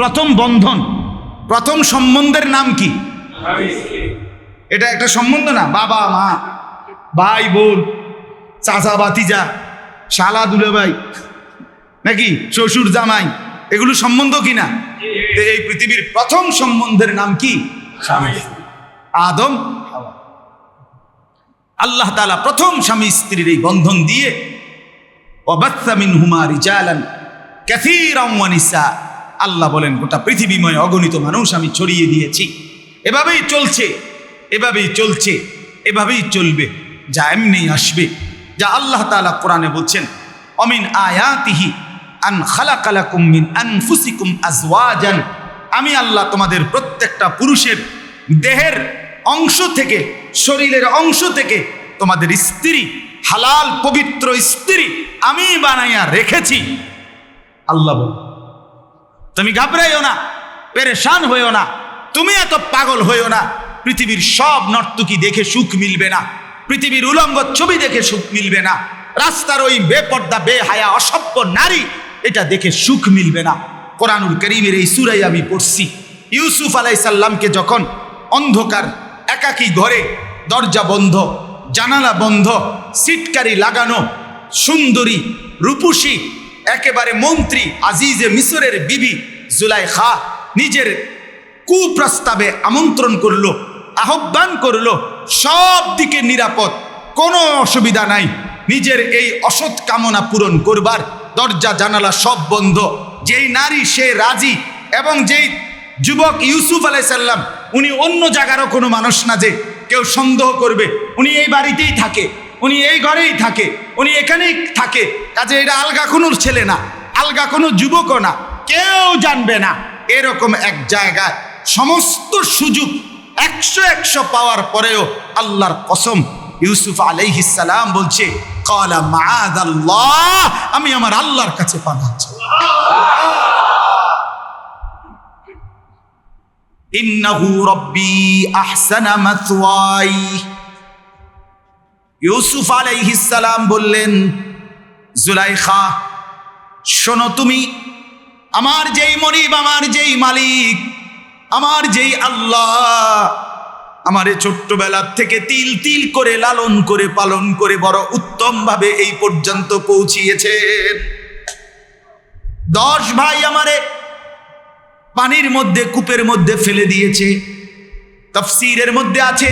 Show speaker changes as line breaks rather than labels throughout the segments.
প্রথম বন্ধন। প্রথম সম্বন্ধের নাম কি? এটা একটা সম্বন্ধ না বাবা মা ভাই বোন চাচা বাতিজা শালা দুলে ভাই নাকি শ্বশুর জামাই এগুলো সম্বন্ধ কি না? এই পৃথিবীর প্রথম সম্বন্ধের নাম কি? স্বামী। আদম। আল্লাহ তালা প্রথম স্বামী স্ত্রীর এই বন্ধন দিয়ে অবাত্তামিন হুমা রিজালান ক্যাথিরাম ওয়ানিসা আল্লাহ বলেন, গোটা পৃথিবীময় অগণিত মানুষ আমি ছড়িয়ে দিয়েছি। এভাবেই চলছে এভাবেই চলছে, এভাবেই চলবে, যা এমনি আসবে। যা আল্লাহ তাআলা কোরআনে বলছেন, অমিন আয়াতিহি আন খালাকালাকুম মিন আনফুসিকুম আজওয়াজান। আমি আল্লাহ তোমাদের প্রত্যেকটা পুরুষের দেহের অংশ থেকে, শরীরের অংশ থেকে তোমাদের স্ত্রী, হালাল পবিত্র স্ত্রী আমি বানাইয়া রেখেছি। আল্লাহ বল তুমি ঘাবড়াইও না, পেরেশান হইও না, তুমি এত পাগল হইও না, পৃথিবীর সব নর্তকী দেখে সুখ মিলবে না, পৃথিবীর উলঙ্গ ছবি দেখে সুখ মিলবে না, রাস্তার ওই বেপর্দা, বেহায়া, অসভ্য নারী এটা দেখে সুখ মিলবে না। কোরআনুল করিমের এই সুরাই আমি পড়ছি। ইউসুফ আলাইসাল্লামকে যখন অন্ধকার, একাকী ঘরে দরজা বন্ধ, জানালা বন্ধ, সিটকারি লাগানো, সুন্দরী, রূপসী একেবারে মন্ত্রী আজিজে মিশরের বিবি জুলাই খা নিজের কুপ্রস্তাবে আমন্ত্রণ করল, আহ্বান করল, সব দিকে নিরাপদ, কোনো অসুবিধা নাই। নিজের এই অসৎ কামনা পূরণ করবার দরজা, জানালা সব বন্ধ। যেই নারী সে রাজি এবং যেই যুবক ইউসুফ আলাইসাল্লাম উনি অন্য জায়গারও কোনো মানুষ না যে কেউ সন্দেহ করবে, উনি এই বাড়িতেই থাকে। উনি এই ঘরেই থাকে, উনি এখানেই থাকে। কাজে এটা আলগা কোনো ছেলে না, আলগা কোনো যুবকও না, কেউ জানবে না। এরকম এক জায়গায় সমস্ত সুযোগ একশো একশো পাওয়ার পরেও আল্লাহর কসম ইউসুফ আলাইহিসালাম বলছে, কলা মাদ আল্লাহ আমি আমার আল্লাহর কাছে পাঠাচ্ছি ইন্নাহু রব্বি আহসানা মাথওয়াই ইউসুফ আলাইহিসালাম বললেন, জুলাইখা, শোনো তুমি, আমার যেই মরিব আমার যেই মালিক, আমার যেই আল্লাহ, আমারে ছোট্টবেলার থেকে তিল তিল করে, লালন করে, পালন করে, বড় উত্তমভাবে এই পর্যন্ত পৌঁছিয়েছেন দশ ভাই আমারে পানির মধ্যে, কূপের মধ্যে ফেলে দিয়েছে, তফসিরের মধ্যে আছে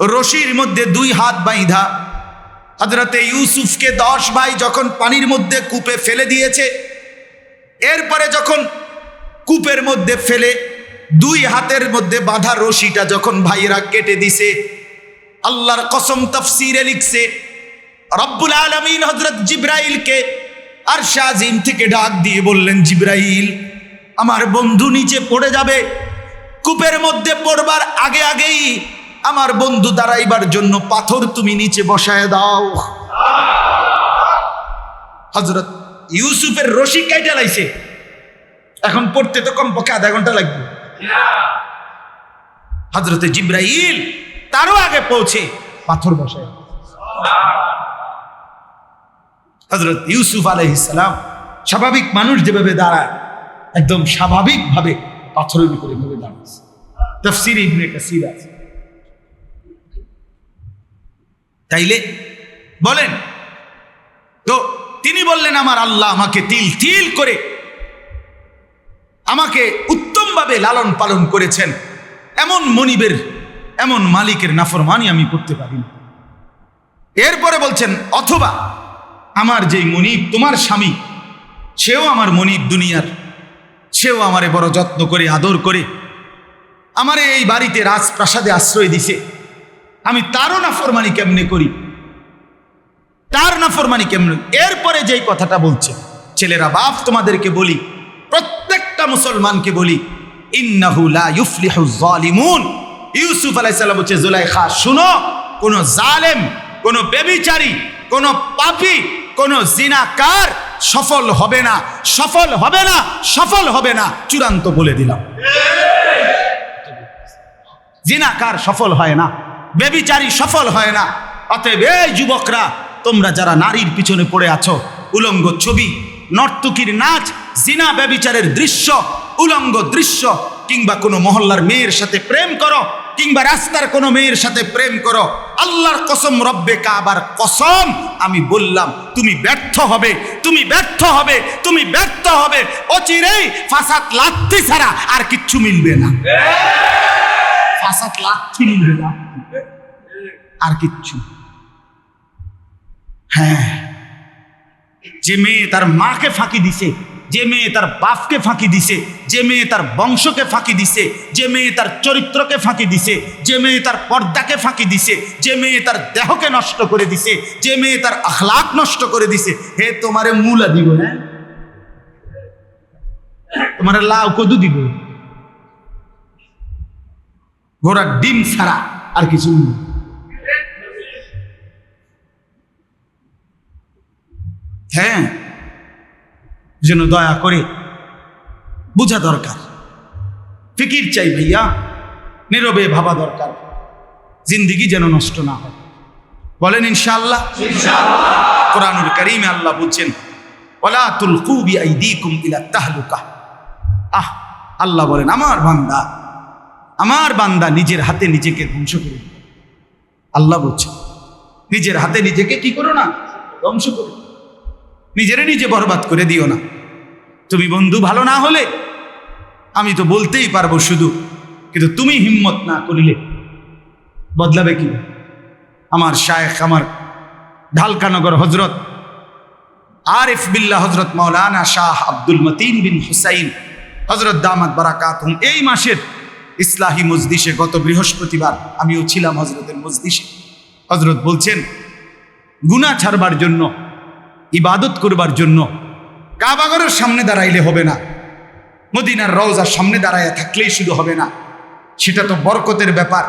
রশির মধ্যে দুই হাত বাইধা হজরতে ইউসুফকে দশ ভাই যখন পানির মধ্যে কূপে ফেলে দিয়েছে, এরপরে যখন কূপের মধ্যে ফেলে দুই হাতের মধ্যে বাঁধা রশিটা যখন ভাইয়েরা কেটে দিছে, আল্লাহর কসম তফসিরে লিখছে, রব্বুল আলমিন হজরত জিব্রাইলকে আর শাহিম থেকে ডাক দিয়ে বললেন, জিব্রাইল, আমার বন্ধু নিচে পড়ে যাবে। কূপের মধ্যে পড়বার আগে আগেই আমার বন্ধু দাঁড়াইবার জন্য পাথর তুমি নিচে বসায় দাও। হজরত ইউসুফের রশি কাইটা লাইছে। এখন পড়তে তো কমপক্ষে আধা ঘণ্টা লাগবে। হজরতে জিব্রাইল তারও আগে পৌঁছে পাথর বসায়। হজরত ইউসুফ আলহিসাম স্বাভাবিক মানুষ যেভাবে দাঁড়ায়, একদম স্বাভাবিকভাবে পাথরের উপরে ভাবে দাঁড়াচ্ছে তফসির ইবনে কাসির আছে। তাইলে বলেন। তো তিনি বললেন, আমার আল্লাহ আমাকে তিল তিল করে আমাকে উত্তমভাবে লালন পালন করেছেন। এমন মনিবের, এমন মালিকের নাফরমানি আমি করতে পারি না। এরপরে বলছেন, অথবা আমার যেই মনিব, তোমার স্বামী, সেও আমার মনিব দুনিয়ার। সেও আমারে বড় যত্ন করে, আদর করে, আমারে এই বাড়িতে রাজপ্রাসাদে আশ্রয় দিছে। আমি তারও নাফরমানি কেমনে করি? তার নাফরমানি কেমনে? এরপরে যেই কথাটা বলছে, ছেলেরা বাপ, তোমাদেরকে বলি, প্রত্যেকটা মুসলমানকে বলি, ইন্নাহু লা ইউফলিহু যালিমুন। ইউসুফ আলাইহিস সালাম বলছে, জুলাইখা, শুনো, কোন জালেম, কোন বেবিচারী, কোন পাপী, কোন জিনাকার সফল হবে না, সফল হবে না, সফল হবে না, চূড়ান্ত বলে দিলাম। জিনাকার সফল হয় না। বেবিচারী সফল হয় না। অতএব এই যুবকরা তোমরা যারা নারীর পিছনে পড়ে আছো উলঙ্গ ছবি নর্তকীর নাচ জিনা ব্যবিচারের দৃশ্য উলঙ্গ দৃশ্য কিংবা কোনো মহল্লার মেয়ের সাথে প্রেম করো কিংবা রাস্তার কোনো মেয়ের সাথে প্রেম করো আল্লাহর কসম রব্বে কাবার কসম আমি বললাম তুমি ব্যর্থ হবে তুমি ব্যর্থ হবে তুমি ব্যর্থ হবে অচিরেই ফাসাদ লাত্তি ছাড়া আর কিচ্ছু মিলবে না। ফাসাদ লাত্তি মিলবে না। আর কিচ্ছু। হ্যাঁ। যে মেয়ে তার মাকে ফাঁকি দিছে, যে মেয়ে তার বাপকে ফাঁকি দিছে, যে মেয়ে তার বংশকে ফাঁকি দিছে, যে মেয়ে তার চরিত্রকে ফাঁকি দিছে, যে মেয়ে তার পর্দাকে ফাঁকি দিছে, যে মেয়ে তার দেহকে নষ্ট করে দিছে, যে মেয়ে তার আখলাক নষ্ট করে দিছে, হে তোমারে মূলা দিব না? তোমার লাউ কদু দিব? ঘোড়ার ডিম ছাড়া আর কিছু নেই। হ্যাঁ। যেন দয়া করে বোঝা দরকার। ফিকির চাই ভাইয়া নীরবে ভাবা দরকার। জিন্দিগি যেন নষ্ট না হয়। বলেন ইনশাআল্লাহ। কোরআনুল করিমে আল্লাহ বলছেন ওলা তুলকু বিআইদিকুম ইলা তাহলুকা। আহ আল্লাহ বলেন আমার বান্দা আমার বান্দা নিজের হাতে নিজেকে ধ্বংস করে আল্লাহ বলছেন নিজের হাতে নিজেকে কি করো না ধ্বংস করো। নিজেরে নিজে বরবাদ করে দিও না। তুমি বন্ধু ভালো না হলে আমি তো বলতেই পারব শুধু, কিন্তু তুমি হিম্মত না করিলে বদলাবে কি? আমার শায়েখ, আমার ঢালকানগর হজরত আরিফ বিল্লাহ হজরত মৌলানা শাহ আব্দুল মতিন বিন হুসাইন হজরত দামাত বারাকাত এই মাসের ইসলাহি মজদিসে গত বৃহস্পতিবার আমিও ছিলাম হজরতের মজদিসে হজরত বলছেন গুণা ছাড়বার জন্য ইবাদত করবার জন্য কাবাগরের সামনে দাঁড়াইলে হবে না। মদিনার রওজার সামনে দাঁড়াইয়া থাকলেই শুধু হবে না। সেটা তো বরকতের ব্যাপার,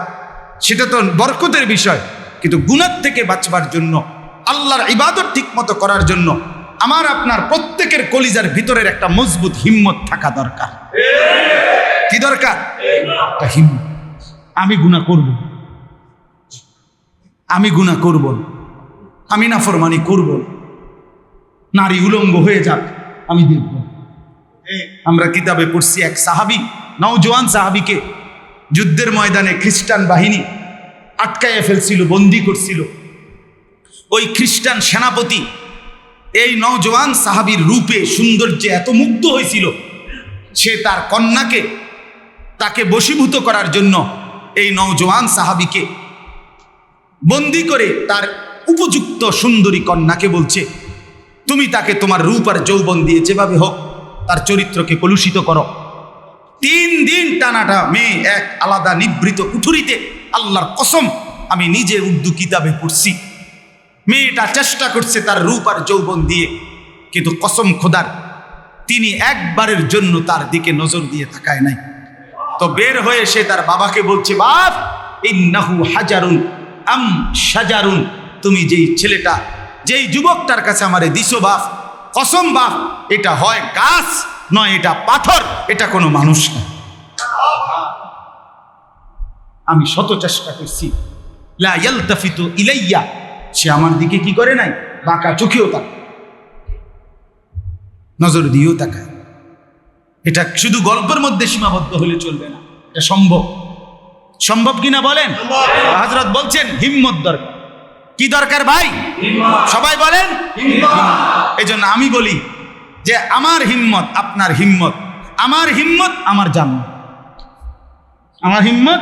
সেটা তো বরকতের বিষয়। কিন্তু গুণার থেকে বাঁচবার জন্য, আল্লাহর ইবাদত ঠিক মতো করার জন্য আমার আপনার প্রত্যেকের কলিজার ভিতরের একটা মজবুত হিম্মত থাকা দরকার। কি দরকার? আমি গুণা করব। আমি গুণা করব আমি না ফরমানি করব না। নারী উলঙ্গ হয়ে যাক আমি দেখব। আমরা কিতাবে পড়ছি এক সাহাবি নওজোয়ান সাহাবিকে যুদ্ধের ময়দানে খ্রিস্টান বাহিনী আটকাইয়া ফেলছিল বন্দি করছিল। ওই খ্রিস্টান সেনাপতি এই নওজোয়ান সাহাবির রূপে সৌন্দর্যে এত মুগ্ধ হয়েছিল সে তার কন্যাকে তাকে বশীভূত করার জন্য এই নওজোয়ান সাহাবিকে বন্দি করে তার উপযুক্ত সুন্দরী কন্যাকে বলছে তুমি তাকে তোমার রূপ আর যৌবন দিয়ে যেভাবে হোক তার চরিত্রকে কলুষিত করো। তিন দিন টানাটা মেয়ে এক আলাদা নিবৃত কুঠুরিতে আল্লাহর কসম আমি নিজে উর্দু কিতাবে পড়ছি। মেয়েটা চেষ্টা করছে তার রূপ আর যৌবন দিয়ে, কিন্তু কসম খোদার, তিনি একবারের জন্য তার দিকে নজর দিয়ে থাকায় নাই। তো বের হয়ে সে তার বাবাকে বলছে, বাপ, ইন্নাহু হাজারুন, আম সাজারুন তুমি যেই ছেলেটা যেই যুবকটার কাছে আমারে দিছো বাপ কসম বাপ এটা হয় গাছ নয় এটা পাথর এটা কোনো মানুষ না। আমি শত চেষ্টা করছি। লা ইয়ালতাফিতু ইলাইয়া। সে আমার দিকে কি করে নাই? বাঁকা চোখেও তাক নজর দিয়েও তাকায়। এটা শুধু গল্পের মধ্যে সীমাবদ্ধ হলে চলবে না। এটা সম্ভব। সম্ভব কিনা বলেন? হজরত বলছেন হিম্মত দরকার। কি দরকার ভাই? সবাই বলেন? এই জন্য আমি বলি যে আমার হিম্মত আপনার হিম্মত আমার হিম্মত আমার জান্ন আমার হিম্মত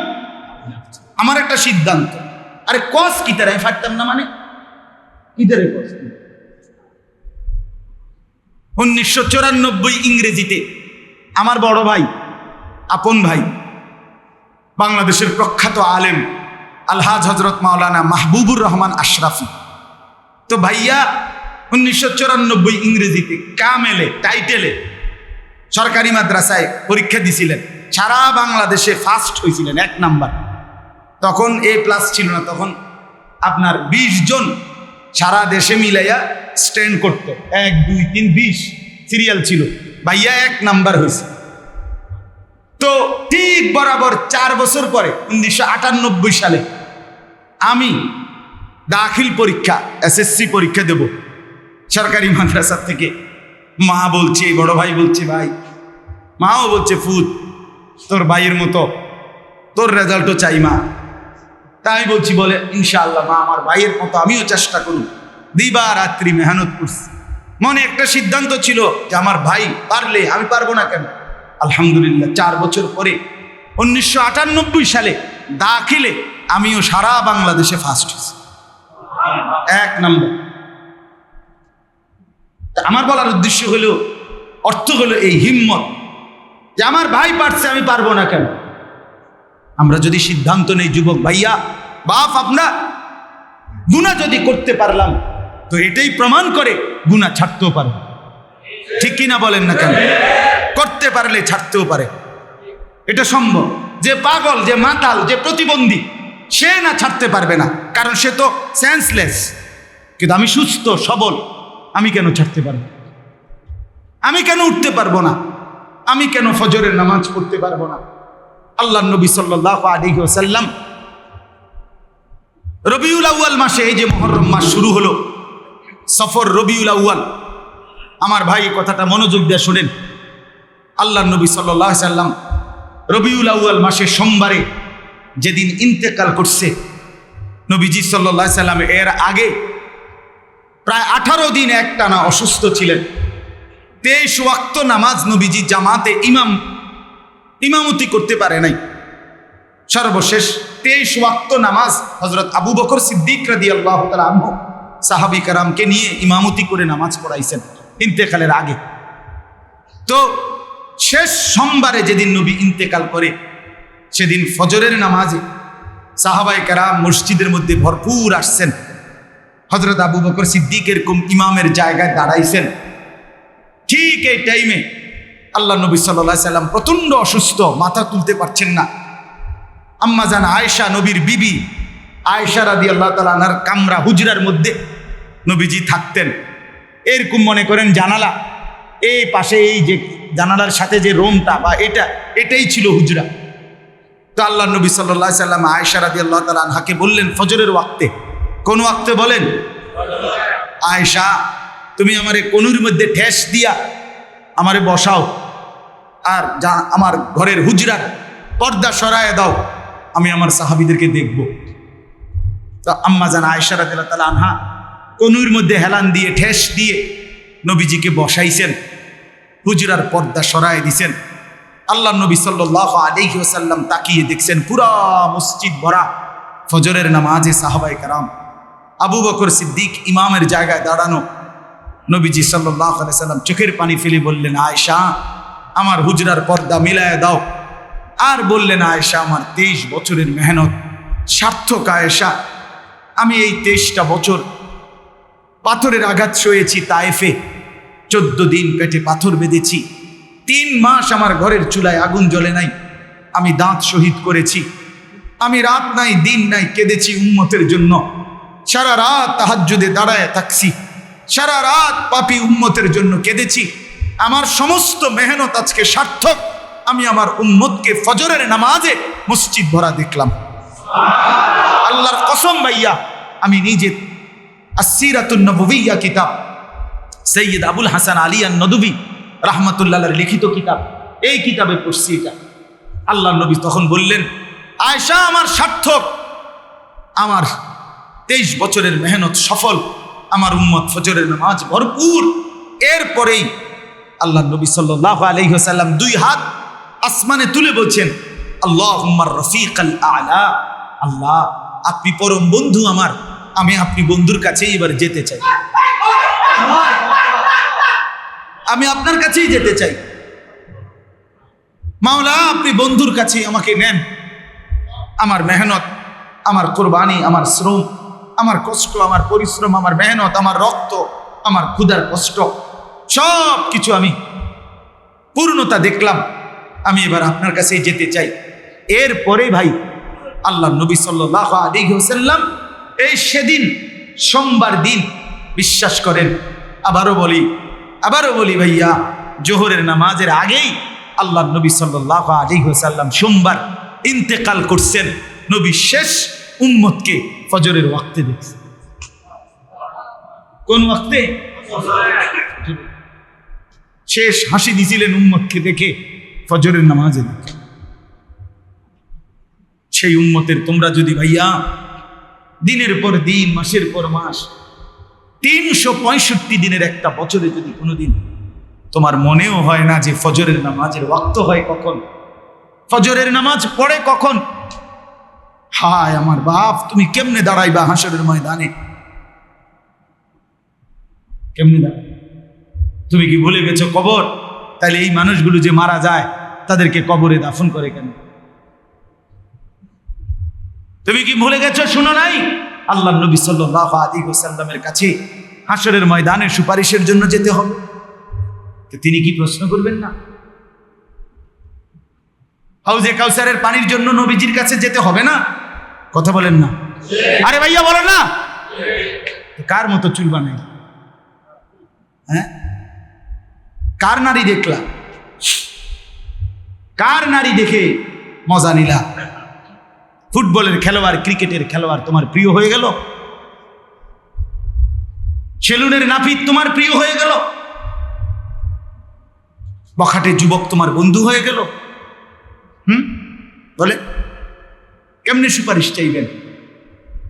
আমার একটা সিদ্ধান্ত। আরে কস কি তারা? ফাটতাম না মানে? কি তারে কস উনিশশো চৌরানব্বই ইংরেজিতে আমার বড় ভাই আপন ভাই বাংলাদেশের প্রখ্যাত আলেম আলহাজ হজরত মাওলানা মাহবুবুর রহমান আশরাফি। তো ভাইয়া, উনিশশো চুরানব্বই ইংরেজিতে কামেলে, টাইটেলে সরকারি মাদ্রাসায় পরীক্ষা দিছিলেন। সারা বাংলাদেশে ফার্স্ট হয়েছিলেন এক নাম্বার। তখন এ প্লাস ছিল না, তখন আপনার ২০ জন সারা দেশে মিলাইয়া স্ট্যান্ড করতো। এক, দুই, তিন, বিশ সিরিয়াল ছিল। ভাইয়া এক নাম্বার হয়েছে তো ঠিক বরাবর চার বছর পরে, উনিশশো আটানব্বই সালে, আমি দাখিল পরীক্ষা, এসএসসি পরীক্ষা দেব। সরকারি মাদ্রাসার থেকে মা বলছে, বড় ভাই বলছে, ভাই, মাও বলছে, ফুত, তোর ভাইয়ের মতো, তোর রেজাল্টও চাই মা। তাই বলছি, বলে, ইনশাআল্লাহ, মা, আমার ভাইয়ের মতো আমিও চেষ্টা করব। দিবা রাত্রি মেহনত করছি। মনে একটা সিদ্ধান্ত ছিল যে, আমার ভাই পারলে, আমি পারব না কেন? আলহামদুলিল্লাহ, চার বছর পরে, উনিশশো আটানব্বই সালে দাখিলে আমিও সারা বাংলাদেশে ফার্স্ট হয়েছি। এক নম্বর। আমার বলার উদ্দেশ্য হলো, অর্থ হলো এই হিম্মত যে আমার ভাই পারছে, আমি পারব না কেন? আমরা যদি সিদ্ধান্ত নেই, যুবক ভাইয়া, বাপ আপনার গুণা যদি করতে পারলাম, তো এটাই প্রমাণ করে গুণা ছাড়তেও পারব। ঠিক কিনা বলেন না কেন? করতে পারলে ছাড়তেও পারে। এটা সম্ভব। যে পাগল, যে মাতাল, যে প্রতিবন্ধী, সে না ছাড়তে পারবে না, কারণ সে তো সেন্সলেস কিন্তু আমি সুস্থ, সবল, আমি কেন ছাড়তে পারব? আমি কেন উঠতে পারব না? আমি কেন ফজরের নামাজ পড়তে পারব না? আল্লাহ নবী সাল্লাহ আলী সাল্লাম রবিউল আউয়াল মাসে, এই যে মহরম মাস শুরু হলো, সফর রবিউল আউয়াল। আমার ভাই কথাটা মনোযোগ দিয়ে শোনেন। আল্লাহ নবী সাল্লাহ সাল্লাম রবিউল আউয়াল মাসের সোমবারে যেদিন ইন্তেকাল করছে, নবীজি সাল্লাহ সাল্লাম এর আগে প্রায় আঠারো দিন একটানা অসুস্থ ছিলেন। তেইশ ওয়াক্ত নামাজ নবীজি জামাতে ইমাম, ইমামতি করতে পারে নাই। সর্বশেষ তেইশ ওয়াক্ত নামাজ হজরত আবু বকর সিদ্দিক রাদি আল্লাহ আনহু সাহাবি কারামকে নিয়ে ইমামতি করে নামাজ পড়াইছেন ইন্তেকালের আগে। তো শেষ সোমবারে যেদিন নবী ইন্তেকাল করে, সেদিন ফজরের নামাজে সাহাবাই কারাম মসজিদের মধ্যে ভরপুর আসছেন। হজরত আবু বকর সিদ্দিক এরকম ইমামের জায়গায় দাঁড়াইছেন। ঠিক এই টাইমে আল্লাহ নবী সাল্লাহ সাল্লাম প্রচণ্ড অসুস্থ, মাথা তুলতে পারছেন না। আম্মা জান আয়েশা নবীর বিবি আয়েশা রাদি আল্লাহ তালার কামরা হুজরার মধ্যে নবীজি থাকতেন। এরকম মনে করেন জানালা, এই পাশে এই যে জানালার সাথে যে রোমটা বা এটা, এটাই ছিল হুজরা। তো আল্লাহ নবী সাল্লাহ সাল্লাম আয়েশা রাদি আল্লাহ তালা আনহাকে বললেন, ফজরের ওয়াক্তে। কোন ওয়াক্তে বলেন? আয়েশা, তুমি আমারে কনুর মধ্যে ঠেস দিয়া আমারে বসাও। আর যা, আমার ঘরের হুজরার পর্দা সরায় দাও। আমি আমার সাহাবিদেরকে দেখব। তো আম্মা জান আয়সা তালা আনহা কনুর মধ্যে হেলান দিয়ে, ঠেস দিয়ে নবীজিকে বসাইছেন। হুজরার পর্দা সরায় দিছেন। আল্লাহ নবী সাল্লাহ আলহি ওসাল্লাম তাকিয়ে দেখছেন পুরা মসজিদ ভরা ফজরের নাম নামাজে সাহাবাই কারাম। আবু বকর সিদ্দিক ইমামের জায়গায় দাঁড়ানো। নবীজি সাল্লাহ সাল্লাম চোখের পানি ফেলে বললেন আয়সা আমার হুজরার পর্দা মিলায় দাও। আর বললেন, আয়েশা, আমার তেইশ বছরের মেহনত। সার্থক, আয়েশা। আমি এই তেইশটা বছর পাথরের আঘাত সয়েছি তায়েফে চোদ্দ দিন পেটে পাথর বেঁধেছি। তিন মাস আমার ঘরের চুলায় আগুন জ্বলে নাই। আমি দাঁত শহীদ করেছি। আমি রাত নাই, দিন নাই কেঁদেছি উম্মতের জন্য। সারা রাত তাহাজ্জুদে দাঁড়ায় থাকছি। সারা রাত পাপি উম্মতের জন্য কেঁদেছি। আমার সমস্ত মেহনত আজকে সার্থক। আমি আমার উম্মতকে ফজরের নামাজে মসজিদ ভরা দেখলাম। আল্লাহর কসম ভাইয়া, আমি নিজে আসিরাতুন নববিয়া কিতাব সৈয়দ আবুল হাসান আলী আন নদুবি রাহমাতুল্লাহর লিখিত কিতাব। এই কিতাবে পড়ছি এটা। আল্লাহ নবী তখন বললেন আয়সা আমার সার্থক, আমার তেইশ বছরের মেহনত সফল, আমার উম্মত ফজরের নামাজ ভরপুর। এরপরেই আল্লাহ নবী সাল্লাহ আলহিহাসাল্লাম দুই হাত আসমানে তুলে বলছেন আল্লাহ উম্মার রফিক আল আলা। আল্লাহ, আপনি পরম বন্ধু আমার, আমি আপনি বন্ধুর কাছেই এবার যেতে চাই। আমি আপনার কাছেই যেতে চাই। মাওলা, আপনি বন্ধুর কাছে আমাকে নেন। আমার মেহনত, আমার কোরবানি, আমার শ্রম, আমার কষ্ট, আমার পরিশ্রম, আমার মেহনত, আমার রক্ত, আমার ক্ষুধার কষ্ট সব কিছু আমি পূর্ণতা দেখলাম। আমি এবার আপনার কাছেই যেতে চাই। এরপরে ভাই, আল্লাহ নবী সাল্লাহ আলী হোসাল্লাম এই সেদিন, সোমবার দিন বিশ্বাস করেন। আবারও বলি আবারও বলি ভাইয়া, জোহরের নামাজের আগেই আল্লাহ নবী সাল্লাহ আলী হোসাল্লাম সোমবার ইন্তেকাল করছেন। নবী শেষ উম্মতকে ফজরের ওয়াক্তে দেখছে কোন ওয়াক্তে? শেষ হাসি দিছিলেন উম্মতকে দেখে ফজরের নামাজে দেখে। সেই উম্মতের তোমরা যদি ভাইয়া, দিনের পর দিন, মাসের পর মাস তিনশো পঁয়ষট্টি দিনের একটা বছরে যদি কোনোদিন তোমার মনেও হয় না যে ফজরের নামাজের ওয়াক্ত হয় কখন, ফজরের নামাজ পড়ে কখন, হায় আমার বাপ, তুমি কেমনে দাঁড়াইবা হাসরের ময়দানে? কেমনে দাঁড়াই তুমি কি ভুলে গেছো কবর? তাহলে এই মানুষগুলো যে মারা যায়, তাদেরকে কবরে দাফন করে কেন? তুমি কি ভুলে গেছো? শুনো নাই? আল্লাহ নবী সাল্লাহ আলী সাল্লামের কাছে হাসরের ময়দানে সুপারিশের জন্য যেতে হবে। তো তিনি কি প্রশ্ন করবেন না? হাউজে কাউসারের পানির জন্য নবীজির কাছে যেতে হবে না? কথা বলেন না। আরে ভাইয়া বলো না। কার মতো চুল বানাই হ্যাঁ? কার নারী দেখলা? কার নারী দেখে মজা নিলা? ফুটবলের খেলোয়াড়, ক্রিকেটের খেলোয়াড় তোমার প্রিয় হয়ে গেল। সেলুনের নাপিত তোমার প্রিয় হয়ে গেল। বখাটে যুবক তোমার বন্ধু হয়ে গেল। হুম? বলে, কেমনে সুপারিশ চাইবেন?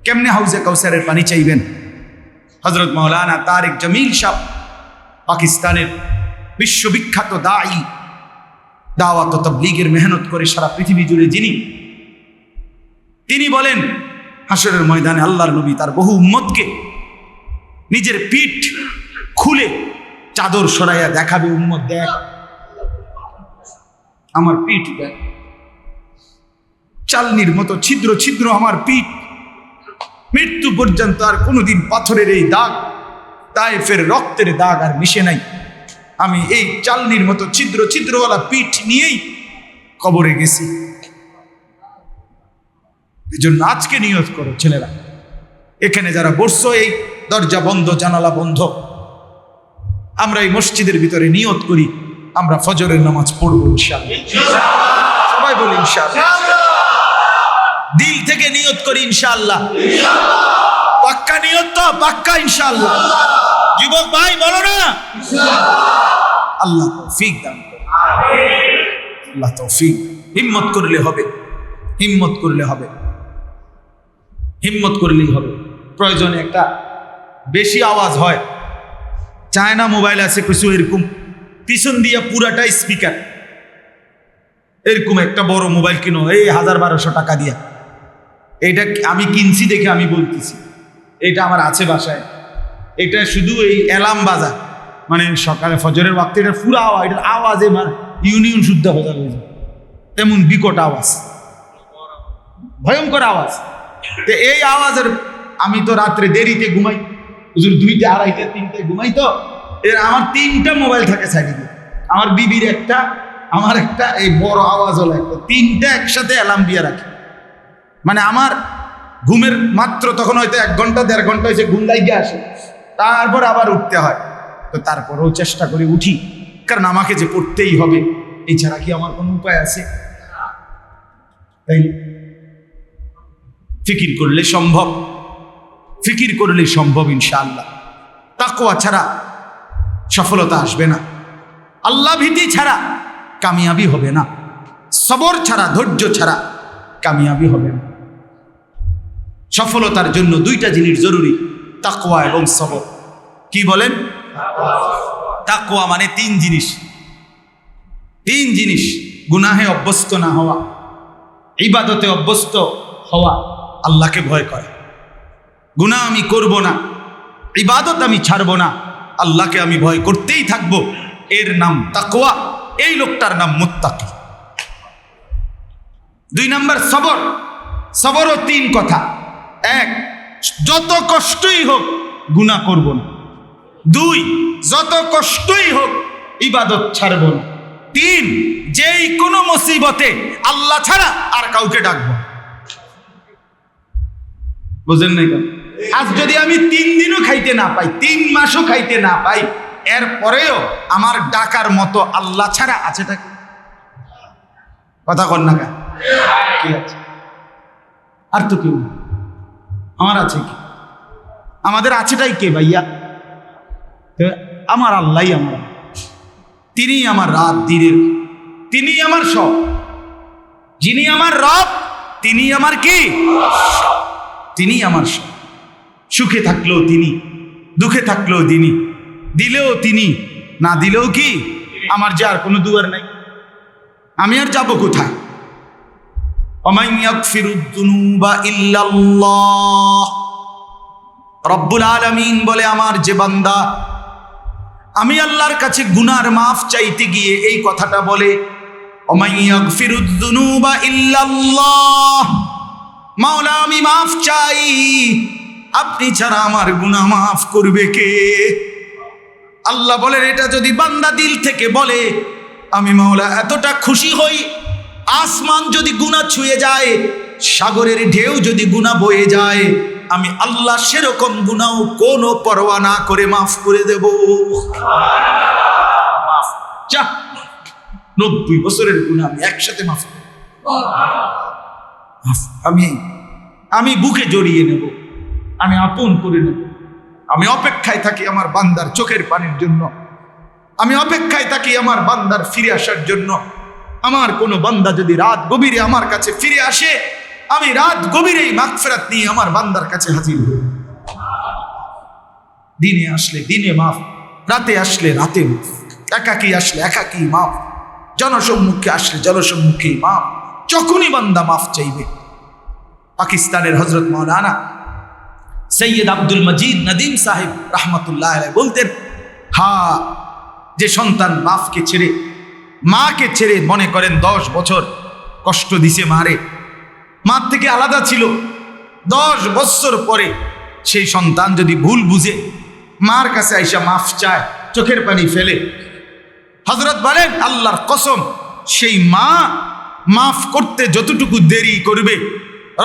কেমনে হাউজে কাউসারের পানি চাইবেন? হজরত মৌলানা তারেক জমিল সাহ, পাকিস্তানের বিশ্ববিখ্যাত দায়ী, দাওয়াত তবলিগের মেহনত করে সারা পৃথিবী জুড়ে যিনি তিনি বলেন হাসরের ময়দানে আল্লাহর নবী তার বহু উম্মতকে নিজের পিঠ খুলে চাদর সরাইয়া দেখাবে, উম্মত, দেখ, আমার পিঠ দেখ। চালনির মতো ছিদ্র ছিদ্র আমার পিঠ। মৃত্যু পর্যন্ত আর কোনোদিন পাথরের এই দাগ তাইফের রক্তের দাগ আর মিশে নাই। আমি এই চালনির মতো ছিদ্র, ছিদ্রওয়ালা পিঠ নিয়েই কবরে গেছি। এই জন্য আজকে নিয়ত করো ছেলেরা। এখানে যারা বসছো, এই দরজা বন্ধ, জানালা বন্ধ, আমরা এই মসজিদের ভিতরে নিয়ত করি, আমরা ফজরের নামাজ পড়ব ইনশাআল্লাহ। সবাই বলি ইনশাআল্লাহ। দিল থেকে নিয়ত করি ইনশাআল্লাহ। পাক্কা নিয়ত তো, পাক্কা ইনশাআল্লাহ। যুবক ভাই, বলো না। আল্লাহ তৌফিক দান আল্লাহ তৌফিক। হিম্মত করলে হবে। হিম্মত করলে হবে। হিম্মত করলেই হবে। প্রয়োজনে একটা বেশি আওয়াজ হয়। চায়না মোবাইল আছে কিছু এরকম। পিছন দিয়া পুরাটাই স্পিকার এরকম একটা বড় মোবাইল কিনো, এই হাজার বারোশো টাকা দিয়া। এটা আমি কিনছি দেখে আমি বলতেছি। এটা আমার আছে বাসায়। এটা শুধু এই অ্যালার্ম বাজা। মানে সকালে ফজরের ওয়াক্তে এটা পুরো আওয়াজ এটার আওয়াজে মানে ইউনিয়ন শুদ্ধ হয়ে যাবে। এমন বিকট আওয়াজ। ভয়ঙ্কর আওয়াজ। তো এই আওয়াজের, আমি তো রাত্রে দেরিতে ঘুমাই। হুজুর, দুইটা আড়াইটা তিনটে ঘুমাই তো? এর আমার তিনটা মোবাইল থাকে সাইডে আমার বিবির একটা, আমার একটা, এই বড় আওয়াজ হলো একটা। তিনটা একসাথে অ্যালার্ম দিয়ে রাখি। মানে আমার ঘুমের মাত্র তখন হয়তো এক ঘণ্টা, দেড় ঘণ্টা হয়েছে, ঘুম লাইগে আসে। তারপর আবার উঠতে হয়। তো তারপরেও চেষ্টা করে উঠি। কারণ আমাকে যে পড়তেই হবে, এছাড়া কি আমার কোনো উপায় আছে? তাই ফিকির করলে সম্ভব। ফিকির করলে সম্ভব ইনশাআল্লাহ। তাকোয়া ছাড়া সফলতা আসবে না। আল্লাহ ভীতি ছাড়া কামিয়াবি হবে না। সবর ছাড়া, ধৈর্য ছাড়া কামিয়াবি হবে না। সফলতার জন্য দুইটা জিনিস জরুরি, তাকওয়া এবং সবর। কি বলেন? তাকওয়া মানে তিন জিনিস। তিন জিনিস। গুনাহে অভ্যস্ত না হওয়া, ইবাদতে অভ্যস্ত হওয়া। আল্লাহকে ভয় করে। গুনাহ আমি করব না, ইবাদত আমি ছাড়ব না, আল্লাহকে আমি ভয় করতেই থাকব। এর নাম তাকওয়া, এই লোকটার নাম মুত্তাকি। দুই নাম্বার সবর, সবরও তিন কথা। এক, যত কষ্টই হোক, গুনাহ করব না। দুই, যত কষ্টই হোক, ইবাদত ছাড়ব না। তিন, যেই কোনো মুসিবতে আল্লাহ ছাড়া আর কাউকে ডাকবো। বুঝেন নাই কেন? আজ যদি আমি তিন দিনও খাইতে না পাই, তিন মাসও খাইতে না পাই, এরপরেও আমার ডাকার মতো আল্লাহ ছাড়া আছে কি? কথা কর না আর তো কেউ আমার আছে কি? আমাদের আছেটাই কে ভাইয়া? আমার আল্লাহ আমার। তিনি আমার রাত দিনের। তিনি আমার সব। যিনি আমার রব তিনি আমার কি? তিনি আমার সব সুখে থাকলেও তিনি, দুঃখে থাকলেও তিনি, দিলেও তিনি, না দিলেও কি? আমার যার কোনো দুয়ার নাই। আমি আর যাব কোথায়? রব্বুল আলমিন বলে, আমার যে বান্দা, আমি আল্লাহর কাছে গুনার মাফ চাইতে গিয়ে এই কথাটা বলে অমাইয়াক ফিরুদ্দুনু বা ইল্লাল্লাহ। মাওলা, আমি মাফ চাই। আপনি ছাড়া আমার গুনাহ মাফ করবে কে? আল্লাহ বলেন, এটা যদি বান্দা দিল থেকে বলে, আমি মাওলা এতটা খুশি হই, আসমান যদি গুণা ছুঁয়ে যায়, সাগরের ঢেউ যদি গুণা বয়ে যায়, আমি আল্লাহ সেরকম গুণাও কোনো পরোয়া না করে মাফ করে দেব। মাফ নব্বই বছরের গুণা আমি একসাথে মাফ করব। আমি আমি বুকে জড়িয়ে নেব, আমি আপন করে নেব। আমি অপেক্ষায় থাকি আমার বান্দার চোখের পানির জন্য। আমি অপেক্ষায় থাকি আমার বান্দার ফিরে আসার জন্য। আমার কোনো বান্দা যদি রাত গভীরে আমার কাছে ফিরে আসে, আমি রাত গভীরেই মাগফিরাত নিয়ে আমার বান্দার কাছে হাজির হই। দিনে আসলে দিনে মাফ, রাতে আসলে রাতে মাফ। একাকি আসলে একাকি মাফ। জনসম্মুখে আসলে জনসম্মুখে মাফ। যখনই বান্দা মাফ চাইবে। পাকিস্তানের হজরত মৌলানা সৈয়দ আব্দুল মজিদ নদীম সাহেব রহমতুল্লাহ বলতেন, হা, যে সন্তান বাপকে ছেড়ে, মাকে ছেড়ে মনে করেন দশ বছর কষ্ট দিছে মারে, মার থেকে আলাদা ছিল। দশ বছর পরে সেই সন্তান যদি ভুল বুঝে, মার কাছে আইসা মাফ চায়, চোখের পানি ফেলে। হজরত বলেন, আল্লাহর কসম, সেই মা মাফ করতে যতটুকু দেরি করবে,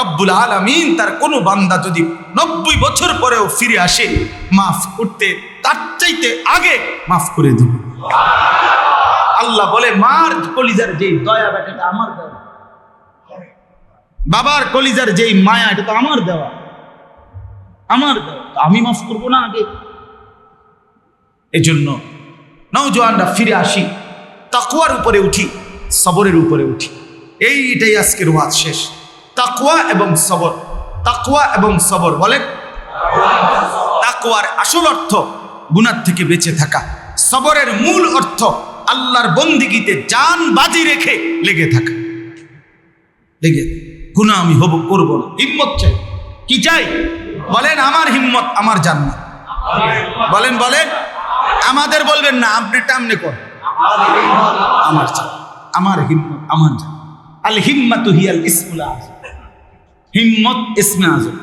রব্বুল আলমিন তার কোনো বান্দা যদি নব্বই বছর পরেও ফিরে আসে, মাফ করতে তার চাইতে আগে মাফ করে দেবে। আল্লাহ বলে, মার কলিজার যেই দয়া বেটাটা আমার দেওয়া। বাবার কলিজার যেই মায়া, এটা তো আমার দেওয়া। আমার দেওয়া। আমি মাফ করব না আগে। এজন্য নৌজওয়ানরা ফিরে আসি তাকুয়ার উপরে উঠি, সবরের উপরে উঠি। এইটাই আজকের ওয়াজ শেষ। তাকুয়া এবং সবর। তাকুয়া এবং সবর বলেন? তাকুয়ার আসল অর্থ গুনার থেকে বেঁচে থাকা। সবরের মূল অর্থ আল্লাহর বন্দিগিতে জান বাজি রেখে লেগে থাকা। লেগে। গুণা আমি হব, করব না। হিম্মত চাই। কি চাই? বলেন, আমার হিম্মত, আমার জান্নাত। বলেন বলেন। আমাদের বলবেন না, আপনি টামনে কর আমার চাই আমার হিম্মত, আমার জান আল হিম্মাত হিয়াল ইসমুল হিম্মত ইসমে আজম।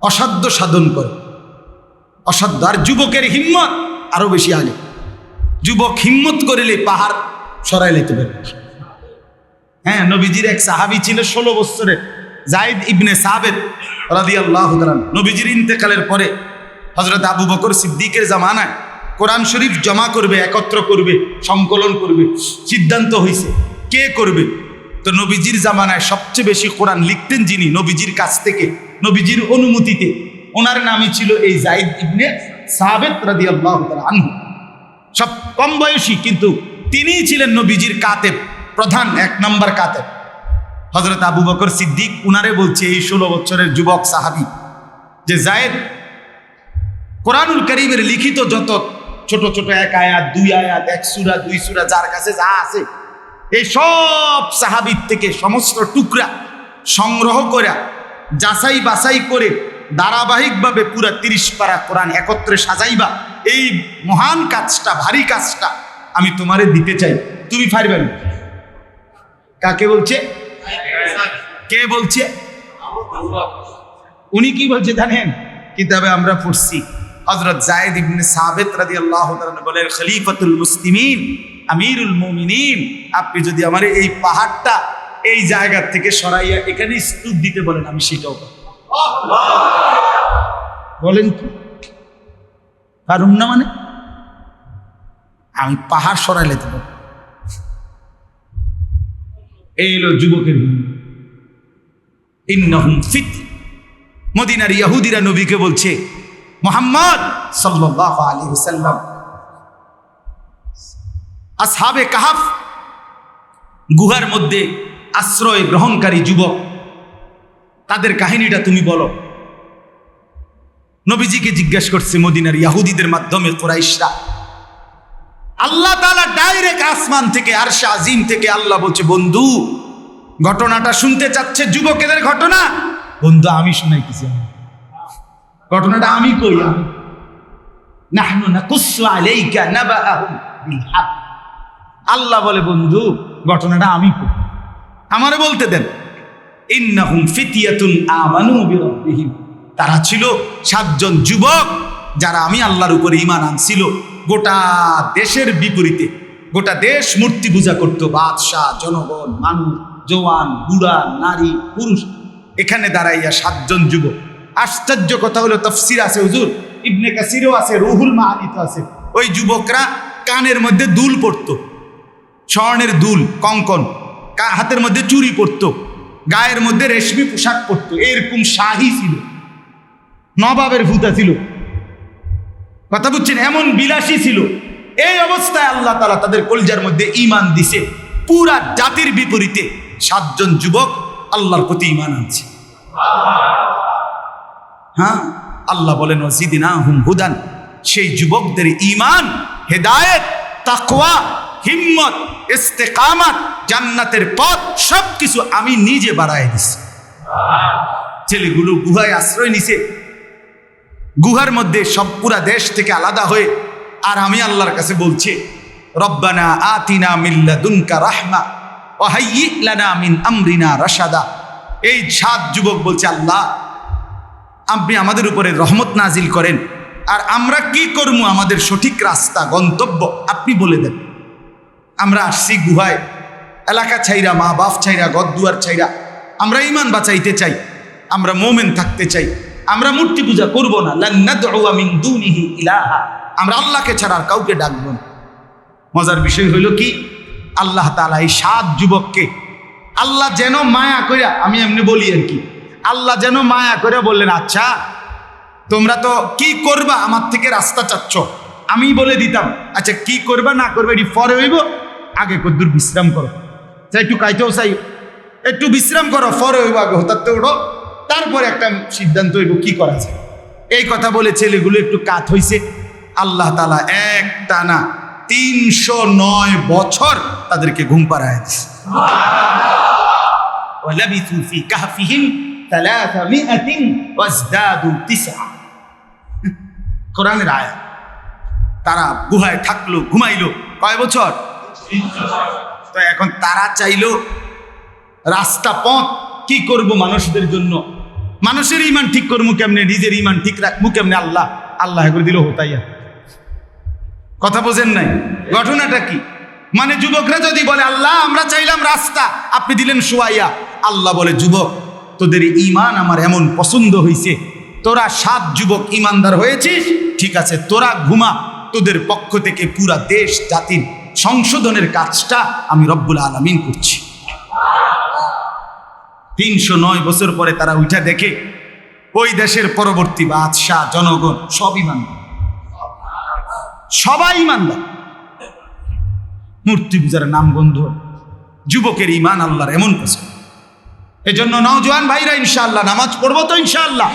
অসাধ্য সাধন করে। অসাধ্য। আর যুবকের হিম্মত আরও বেশি আগে। যুবক হিম্মত করিলে পাহাড় সরাই লেতে পারে হ্যাঁ নবীজির এক সাহাবি ছিল ষোলো বছরের জাইদ ইবনে সাবেদ রাদি আল্লাহ নবীজির ইন্তেকালের পরে হজরত আবু বকর সিদ্দিকের জামানায় কোরআন শরীফ জমা করবে, একত্র করবে, সংকলন করবে। সিদ্ধান্ত হয়েছে কে করবে? তো নবীজির জামানায় সবচেয়ে বেশি কোরআন লিখতেন যিনি নবীজির কাছ থেকে, নবীজির অনুমতিতে। ওনার নামই ছিল এই জাইদ ইবনে সাবেদ রাদি আল্লাহ আনহু। সব কম বয়সী, কিন্তু তিনিই ছিলেন নবীজির কাতেব, প্রধান, এক নম্বর কাতেব। হজরত আবু বকর সিদ্দিক উনারে বলছে, এই ষোলো বছরের যুবক সাহাবি, যে জায়েদ কোরআনুল করিমের লিখিত যত ছোট ছোট এক আয়াত, দুই আয়াত, এক সুরা, দুই সুরা, যার কাছে যা আছে এই সব সাহাবির থেকে সমস্ত টুকরা সংগ্রহ করে, যাচাই বাছাই করে, ধারাবাহিকভাবে পুরা তিরিশ পারা কোরআন একত্রে সাজাইবা। এই মহান কাজটা, ভারী কাজটা আমি তোমারে দিতে চাই। তুমি পারবে না। কাকে বলছে? কে বলছে? উনি কি বলছে জানেন? কিতাবে আমরা পড়ছি হজরত জায়েদ ইবনে সাবেত রাদিয়াল্লাহু তাআলা বলেন, খলিফাতুল মুসলিমিন আমিরুল মুমিনিন, আপনি যদি আমার এই পাহাড়টা এই জায়গা থেকে সরাইয়া এখানে স্তূপ দিতে বলেন, আমি সেটাও। বলেন কি? পারুম না মানে? আমি পাহাড় সরাই লেতে পারব এই হলো যুবকের ইন্নাহুম ফিত মদিনার ইয়াহুদিরা নবীকে বলছে, মোহাম্মদ সাল্লাল্লাহু আলাইহি ওয়াসাল্লাম আসহাবে কাহাফ, গুহার মধ্যে আশ্রয় গ্রহণকারী যুবক, তাদের কাহিনীটা তুমি বলো। নবীজিকে জিজ্ঞেস করছে মদিনার ইয়াহুদিদের মাধ্যমে কোরাইশরা। আল্লাহ তালা ডাইরেক্ট আসমান থেকে, আরশা আজিম থেকে আল্লাহ বলছে, বন্ধু, ঘটনাটা শুনতে চাচ্ছে যুবকেদের ঘটনা? বন্ধু, আমি শুনাইতেছি ঘটনাটা আমি কই আমি? নাহনু নাকুসসু আলাইকা নাবাআহুম বিল হক আল্লাহ বলে, বন্ধু, ঘটনাটা আমি আমারে বলতে দেন ফিতিয়াতুন তারা ছিল সাতজন যুবক যারা আমি আল্লাহর উপরে ঈমান আনছিল। গোটা দেশের বিপরীতে, গোটা দেশ মূর্তি পূজা করত, বাদশাহ, জনগণ, মানুষ, জওয়ান, বুড়া, নারী, পুরুষ। এখানে দাঁড়াইয়া সাতজন যুবক। আশ্চর্য কথা হলো, তফসির আছে হুজুর, ইবনে কাসিরও আছে, রুহুল মাহানিত আছে। ওই যুবকরা কানের মধ্যে দুল পড়তো স্বর্ণের দুল, কঙ্কন। হাতের মধ্যে চুরি পরতো। গায়ের মধ্যে রেশমি পোশাক পরতো। এরকম শাহী ছিল। নবাবের ভূতা ছিল। কথা বুঝছেন? এমন বিলাসী ছিল। এই অবস্থায় আল্লাহ তালা তাদের কলজার মধ্যে ইমান দিছে। পুরা জাতির বিপরীতে সাতজন যুবক আল্লাহর প্রতি ইমান আনছে। হ্যাঁ? আল্লাহ বলেন ওয়াজিদিনা হুম হুদান। সেই যুবকদের ইমান হেদায়েত, তাকওয়া, হিম্মত ইস্তেকামাত, জান্নাতের পথ সব কিছু আমি নিজে বাড়ায় দিছি। ছেলেগুলো গুহায় আশ্রয় নিছে। গুহার মধ্যে সব পুরা দেশ থেকে আলাদা হয়ে, আর আমি আল্লাহর কাছে বলছি, রব্বানা আতিনা মিল্লা দুনকা রাহমা লানা মিন আমরিনা রাশাদা। এই সাত যুবক বলছে, আল্লাহ, আপনি আমাদের উপরে রহমত নাজিল করেন, আর আমরা কি করব আমাদের সঠিক রাস্তা, গন্তব্য, আপনি বলে দেন। আমরা আসছি গুহায়। এলাকা ছাইরা মা বাপ ছাইরা, গদ্দুয়ার ছাইরা। আমরা ইমান বাঁচাইতে চাই, আমরা মোমেন থাকতে চাই। আমরা মূর্তি পূজা করব না। ইলাহা। আমরা আল্লাহকে ছাড়া আর কাউকে ডাকবো না। মজার বিষয় হইল কি? আল্লাহ তাআলা এই সাত যুবককে আল্লাহ যেন মায়া কইরা, আমি এমনি বলি আর কি, আল্লাহ যেন মায়া করে বললেন আচ্ছা তোমরা তো কি করবা? আমার থেকে রাস্তা চাচ্ছ। আমি বলে দিতাম আচ্ছা কি করবা না করবে? এটি পরে হইব। আগে কদ্দুর বিশ্রাম করো। চাই একটু কাইতেও চাই। একটু বিশ্রাম করো ফরে হইব আগে হতাতে উঠো। তারপরে একটা সিদ্ধান্ত হইব কি করা যায়। এই কথা বলে ছেলেগুলো একটু কাত হইছে। আল্লাহ তালা এক টানা তিনশো নয় বছর তাদেরকে ঘুম পাড়ায় তারা গুহায় থাকল, ঘুমাইলো। কয় বছর? তো এখন তারা চাইলো রাস্তা পথ কি করব মানুষদের জন্য? মানুষের ইমান ঠিক করব কেমনে? নিজের ইমান ঠিক রাখব কেমনে? আল্লাহ আল্লাহ করে দিল হোতাইয়া। কথা বোঝেন নাই? ঘটনাটা কি? মানে যুবকরা যদি বলে, আল্লাহ, আমরা চাইলাম রাস্তা, আপনি দিলেন শুয়াইয়া আল্লাহ বলে, যুবক, তোদের ইমান আমার এমন পছন্দ হয়েছে তোরা সাত যুবক ইমানদার হয়েছিস, ঠিক আছে, তোরা ঘুমা। তোদের পক্ষ থেকে পুরা দেশ, জাতির সংশোধনের কাজটা আমি রব্বুল আলমিন করছি। তিনশো নয় বছর পরে তারা উঠা দেখে, ওই দেশের পরবর্তী বাদশাহ, জনগণ সব ইমানদার সবাই ইমানদার মূর্তি পূজার নাম গন্ধ, যুবকের ইমান আল্লাহর এমন এই জন্য নওজোয়ান ভাইরা, ইনশাআল্লাহ নামাজ পড়ব তো ইনশাআল্লাহ।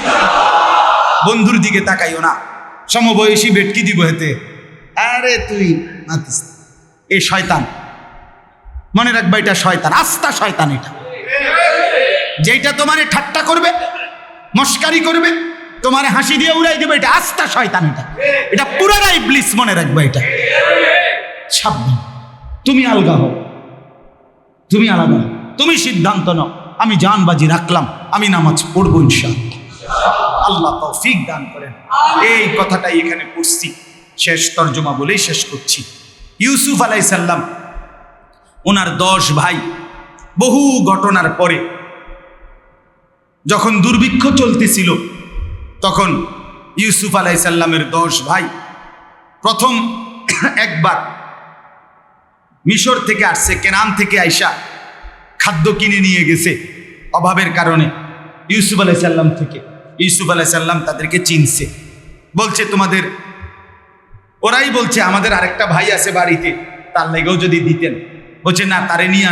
বন্ধুর দিকে তাকাইও না। সমবয়সী বেটকি দিব হেতে। আরে তুই মাতিস এ শয়তান। মনে রাখবা এটা শয়তান, আস্থা শয়তান এটা। যেটা তোমারে ঠাট্টা করবে, মস্কারি করবে, তোমার হাসি দিয়ে উড়াই দেবে, এটা আস্থা শয়তান এটা। এটা পুরাটাই ব্লিস মনে রাখবা এটা। সাবধান। তুমি আলগা হও। তুমি আলাদা। তুমি সিদ্ধান্ত নাও। আমি জানবাজি রাখলাম, আমি নামাজ পড়ব ইনশাআল্লাহ। আল্লাহ তৌফিক দান করেন। এই কথাটাই এখানে পড়ছি। শেষ তর্জমা বলেই শেষ করছি। ইউসুফ আলাইসাল্লাম ওনার দশ ভাই বহু ঘটনার পরে যখন দুর্ভিক্ষ চলতেছিল, তখন ইউসুফ আলাইসাল্লামের দশ ভাই প্রথম একবার মিশর থেকে আসছে, কেনান থেকে আইসা খাদ্য কিনে নিয়ে গেছে অভাবের কারণে ইউসুফ আলাইসাল্লাম থেকে। ইউসুফ আলাইসাল্লাম তাদেরকে চিনছে, বলছে, তোমাদের ওরাই বলছে, আমাদের আরেকটা ভাই আছে বাড়িতে, তার লেগেও যদি দিতেন। বলছে, না, তারে নিয়ে